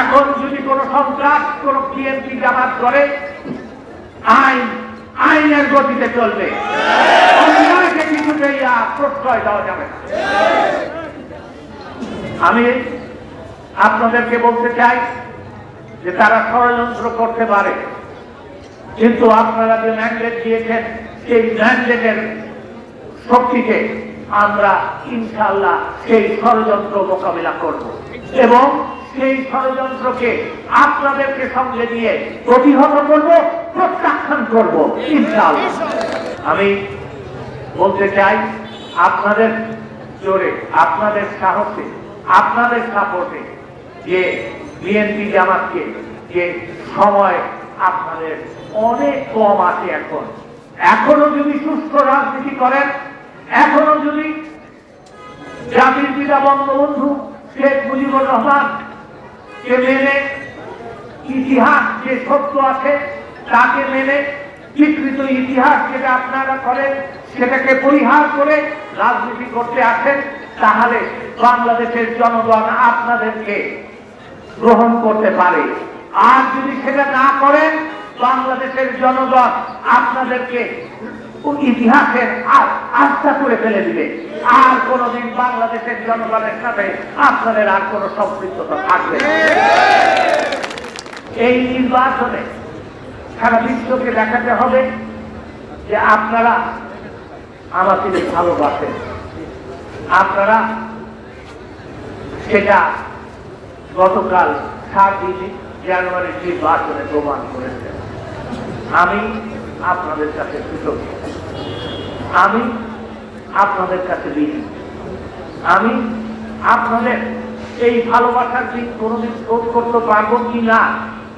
এখন যদি কোনো সন্ত্রাস, কোনো বিএনপি জামাত করে, আইন, আইনের গতিতে চলবে। অন্যায়কে কিছুতেই প্রশ্রয় দেওয়া যাবে না। আমি আপনাদেরকে বলতে চাই যে তারা ষড়যন্ত্র করতে পারে, কিন্তু আপনারা যে ম্যান্ডেট দিয়েছেন, সেই ম্যান্ডেটের শক্তিতে আমরা ইনশাল্লাহ সেই ষড়যন্ত্র মোকাবিলা করব। এবং সেই ষড়যন্ত্রকে আপনাদেরকে সঙ্গে নিয়ে প্রতিহত করব, প্রত্যাখ্যান করব ইনশাল্লাহ আমি বলতে চাই, আপনাদের জোরে, আপনাদের সাহসে, আপনাদের সাপোর্টে যে বিএনপি জামাতকে, যে সময় আপনাদের অনেক কম আছে এখন। এখনও যদি সুস্থ রাজনীতি করেন এখনও যদি জাতির পিতা বঙ্গবন্ধু শেখ মুজিবুর রহমান কে মেনে ইতিহাস যে সত্য আছে তাকে মেনে স্বীকৃত ইতিহাস যেটা আপনারা করেন, সেটাকে পরিহার করে রাজনীতি করতে আসেন, তাহলে বাংলাদেশের জনগণ আপনাদেরকে গ্রহণ করতে পারে। আর যদি সেটা না করেন, বাংলাদেশের জনগণ আপনাদেরকে ইতিহাসের আস্থা করে ফেলে দিবে। আর কোনোদিন বাংলাদেশের জনগণের সাথে আপনাদের আর কোনো সম্পৃক্ততা থাকবে এই নির্বাচনে সারা বিশ্বকে দেখাতে হবে যে আপনারা আমাকে ভালোবাসেন। আপনারা সেটা গতকাল সাতই জানুয়ারি নির্বাচনে প্রমাণ করেছেন। আমি আপনাদের কাছে কৃতজ্ঞ। আমি আপনাদের কাছে বিধি আমি আপনাদের এই ভালোবাসার দিন কোনোদিন শোধ করতে পারব কি না,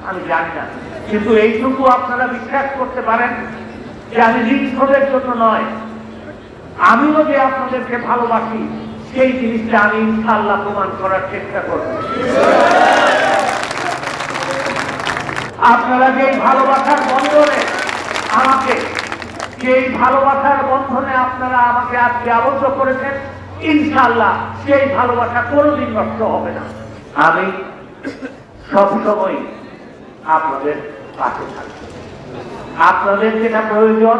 আমি জানি না। কিন্তু এইটুকু আপনারা বিশ্বাস করতে পারেন যে আমি ঋণ শোধের জন্য নয়। আমিও যে আপনাদেরকে ভালোবাসি, সেই জিনিসটা আমি ইনশাল্লাহ প্রমাণ করার চেষ্টা করব। আপনারা যেই ভালোবাসার বন্ধনে আমাকে যেই ভালোবাসার বন্ধনে আপনারা আমাকে আজকে আবদ্ধ করেছেন। ইনশাল্লাহ সেই ভালোবাসা কোনোদিন নষ্ট হবে না। আমি সবসময় আপনাদের পাশে থাকব আপনাদের যেটা প্রয়োজন,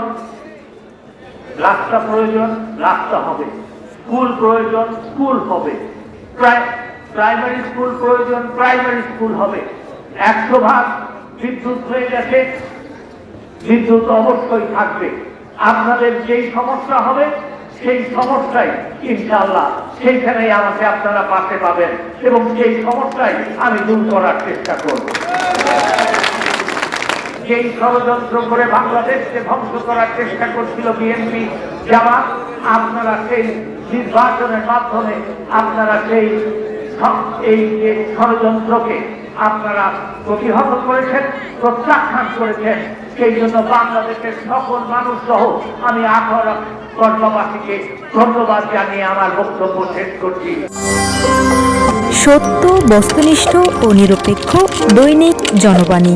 রাস্তা প্রয়োজন, রাস্তা হবে। স্কুল প্রয়োজন, স্কুল হবে। প্রাইমারি স্কুল প্রয়োজন, প্রাইমারি স্কুল হবে। একশো ভাগ বিদ্যুৎ হয়ে গেছে। বিদ্যুৎ অবশ্যই থাকবে। আপনাদের যেই সমস্যা হবে, সেই সমস্যায় ইনশাল্লাহ সেইখানেই আমাকে আপনারা পাশে পাবেন এবং সেই সমস্যায় আমি দূর করার চেষ্টা করব। যেই ষড়যন্ত্র করে বাংলাদেশকে ধ্বংস করার চেষ্টা করছিল বিএনপি জামাত, আপনারা সেই নির্বাচনের মাধ্যমে, আপনারা সেই এই ষড়যন্ত্রকে আপনারা প্রতিহত করেছেন, প্রত্যাখ্যান করেছেন। সেই জন্য বাংলাদেশের সকল মানুষ সহ আমি আখর কর্মবাসীকে ধন্যবাদ জানিয়ে আমার বক্তব্য শেষ করছি। সত্য, বস্তুনিষ্ঠ ও নিরপেক্ষ দৈনিক জনবাণী।